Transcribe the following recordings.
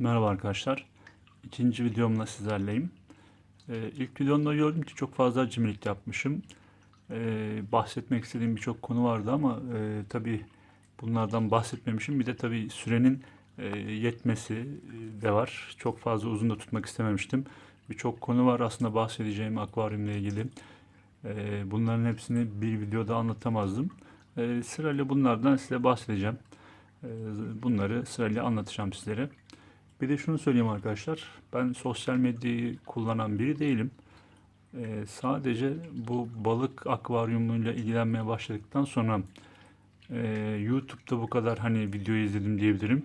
Merhaba arkadaşlar. İkinci videomla sizlerleyim. Ee, ilk videomda gördüm ki çok fazla cimrilik yapmışım. Ee, bahsetmek istediğim birçok konu vardı ama e, tabii bunlardan bahsetmemişim. Bir de tabii sürenin e, yetmesi e, de var. Çok fazla uzun da tutmak istememiştim. Birçok konu var aslında bahsedeceğim akvaryumla ilgili. Ee, bunların hepsini bir videoda anlatamazdım. Ee, sırayla bunlardan size bahsedeceğim. Ee, bunları sırayla anlatacağım sizlere. Bir de şunu söyleyeyim arkadaşlar. Ben sosyal medyayı kullanan biri değilim. Ee, sadece bu balık akvaryumuyla ilgilenmeye başladıktan sonra e, YouTube'da bu kadar hani video izledim diyebilirim.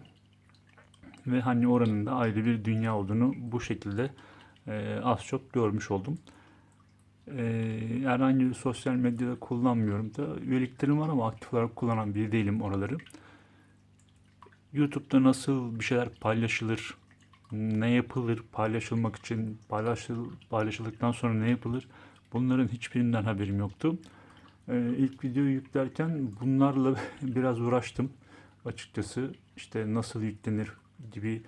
Ve hani oranın da ayrı bir dünya olduğunu bu şekilde e, az çok görmüş oldum. E, herhangi bir sosyal medyada kullanmıyorum da üyeliklerim var ama aktif olarak kullanan biri değilim oraları. YouTube'da nasıl bir şeyler paylaşılır, ne yapılır paylaşılmak için, paylaşıl, paylaşıldıktan sonra ne yapılır bunların hiçbirinden haberim yoktu. Ee, ilk videoyu yüklerken bunlarla biraz uğraştım açıkçası. İşte nasıl yüklenir gibi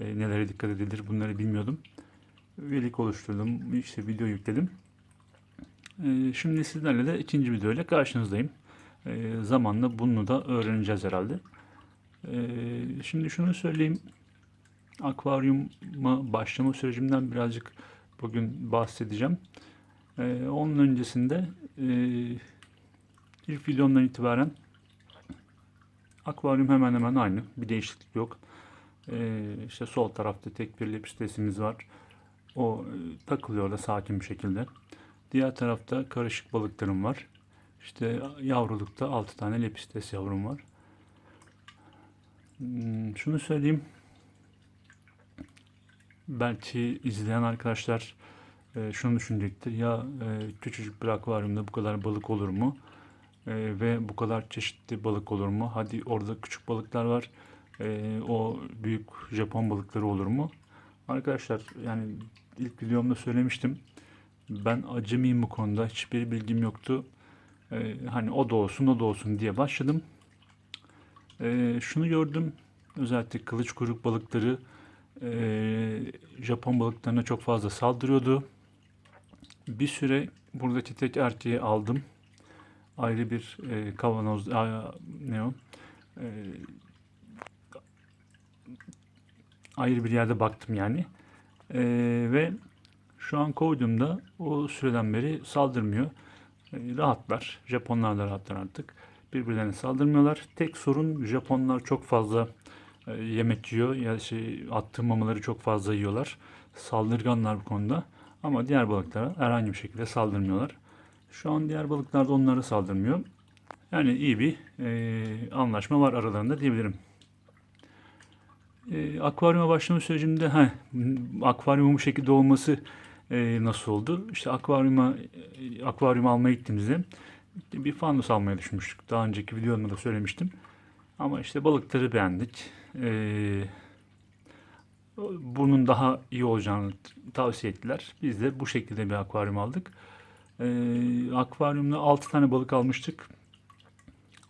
e, nelere dikkat edilir bunları bilmiyordum. Üyelik oluşturdum, işte video yükledim. Ee, şimdi sizlerle de ikinci videoyla karşınızdayım. Ee, zamanla bunu da öğreneceğiz herhalde. Ee, şimdi şunu söyleyeyim. Akvaryuma başlama sürecimden birazcık bugün bahsedeceğim. Ee, onun öncesinde e, ilk videomdan itibaren akvaryum hemen hemen aynı. Bir değişiklik yok. Ee, işte sol tarafta tek bir lepistesimiz var. O e, takılıyor da sakin bir şekilde. Diğer tarafta karışık balıklarım var. İşte yavrulukta 6 tane lepistes yavrum var. Hmm, Şunu söyleyeyim. Belki izleyen arkadaşlar e, şunu düşünecektir. Ya e, küçücük bir akvaryumda bu kadar balık olur mu? E, ve bu kadar çeşitli balık olur mu? Hadi orada küçük balıklar var. E, o büyük Japon balıkları olur mu? Arkadaşlar yani ilk videomda söylemiştim. Ben acemiyim bu konuda. Hiçbir bilgim yoktu. E, hani o da olsun o da olsun diye başladım. Ee, şunu gördüm. Özellikle kılıç kuyruk balıkları ee, Japon balıklarına çok fazla saldırıyordu. Bir süre buradaki tek erkeği aldım. Ayrı bir e, kavanoz aa, ne o? Ee, ayrı bir yerde baktım yani. Ee, ve şu an koyduğumda o süreden beri saldırmıyor. Ee, rahatlar. Japonlar da rahatlar artık birbirlerine saldırmıyorlar. Tek sorun Japonlar çok fazla e, yemek yiyor. Ya şey attığı mamaları çok fazla yiyorlar. Saldırganlar bu konuda. Ama diğer balıklara herhangi bir şekilde saldırmıyorlar. Şu an diğer balıklar da onlara saldırmıyor. Yani iyi bir e, anlaşma var aralarında diyebilirim. E, akvaryuma başlama sürecinde heh, akvaryumun bu şekilde olması e, nasıl oldu? İşte akvaryuma e, akvaryum almaya gittiğimizde bir fanus almayı düşünmüştük. Daha önceki videomda da söylemiştim. Ama işte balıkları beğendik. Ee, bunun daha iyi olacağını tavsiye ettiler. Biz de bu şekilde bir akvaryum aldık. Ee, akvaryumda 6 tane balık almıştık.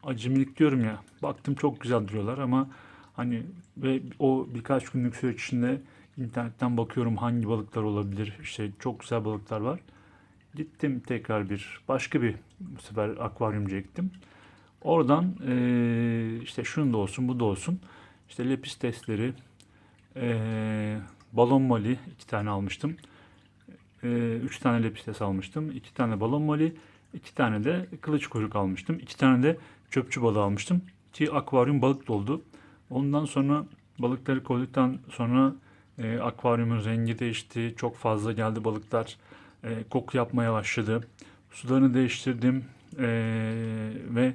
Acemilik diyorum ya. Baktım çok güzel duruyorlar ama hani ve o birkaç günlük süreç içinde internetten bakıyorum hangi balıklar olabilir. İşte çok güzel balıklar var. Gittim tekrar bir başka bir bu sefer akvaryumcuya gittim. Oradan eee, işte şunu da olsun bu da olsun. İşte lepis testleri, eee, balon moli iki tane almıştım. Eee, üç tane lepis test almıştım. iki tane balon moli, iki tane de kılıç kuyruk almıştım. iki tane de çöpçü balığı almıştım. Ki akvaryum balık doldu. Ondan sonra balıkları koyduktan sonra eee akvaryumun rengi değişti. Çok fazla geldi balıklar e, koku yapmaya başladı. Sularını değiştirdim e, ve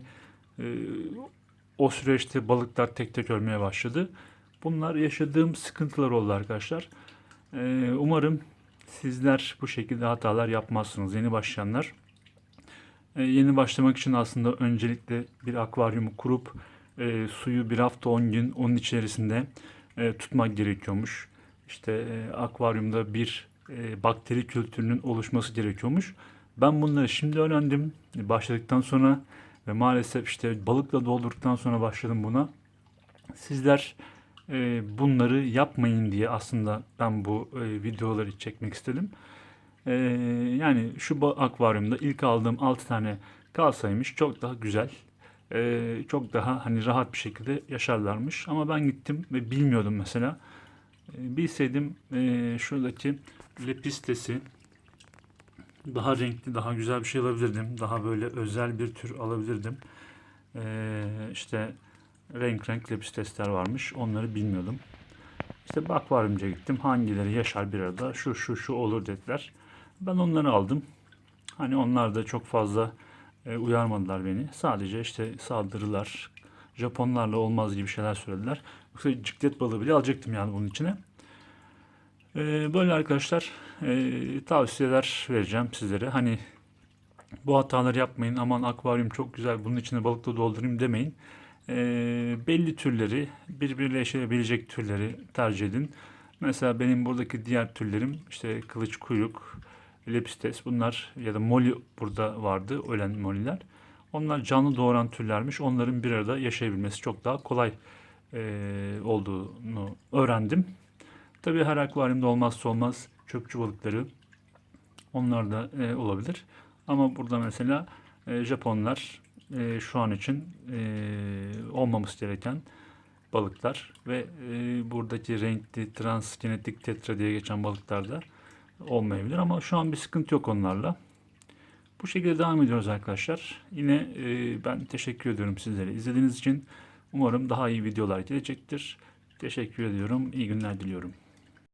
e, o süreçte balıklar tek tek ölmeye başladı. Bunlar yaşadığım sıkıntılar oldu arkadaşlar. E, umarım sizler bu şekilde hatalar yapmazsınız yeni başlayanlar. E, yeni başlamak için aslında öncelikle bir akvaryumu kurup e, suyu bir hafta 10 gün onun içerisinde e, tutmak gerekiyormuş. İşte e, akvaryumda bir e, bakteri kültürünün oluşması gerekiyormuş. Ben bunları şimdi öğrendim. Başladıktan sonra ve maalesef işte balıkla doldurduktan sonra başladım buna. Sizler e, bunları yapmayın diye aslında ben bu e, videoları çekmek istedim. E, yani şu akvaryumda ilk aldığım 6 tane kalsaymış çok daha güzel. e, çok daha hani rahat bir şekilde yaşarlarmış. Ama ben gittim ve bilmiyordum mesela. E, bilseydim e, şuradaki lepistesi daha renkli, daha güzel bir şey alabilirdim. Daha böyle özel bir tür alabilirdim. Ee, işte renk renk lepistesler varmış. Onları bilmiyordum. İşte bir akvaryumcuya gittim. Hangileri yaşar bir arada? Şu şu şu olur dediler. Ben onları aldım. Hani onlar da çok fazla e, uyarmadılar beni. Sadece işte saldırılar, Japonlarla olmaz gibi şeyler söylediler. Yoksa ciklet balığı bile alacaktım yani bunun içine. Ee, böyle arkadaşlar e, tavsiyeler vereceğim sizlere. Hani bu hataları yapmayın. Aman akvaryum çok güzel bunun içine balıkla doldurayım demeyin. Ee, belli türleri birbiriyle yaşayabilecek türleri tercih edin. Mesela benim buradaki diğer türlerim işte kılıç kuyruk, lepistes bunlar ya da moli burada vardı ölen moliler. Onlar canlı doğuran türlermiş. Onların bir arada yaşayabilmesi çok daha kolay e, olduğunu öğrendim. Tabii her akvaryumda olmazsa olmaz çöpçü balıkları. Onlar da e, olabilir. Ama burada mesela e, Japonlar e, şu an için e, olmaması gereken balıklar ve e, buradaki renkli transgenetik tetra diye geçen balıklar da olmayabilir ama şu an bir sıkıntı yok onlarla. Bu şekilde devam ediyoruz arkadaşlar. Yine e, ben teşekkür ediyorum sizlere izlediğiniz için. Umarım daha iyi videolar gelecektir. Teşekkür ediyorum. İyi günler diliyorum.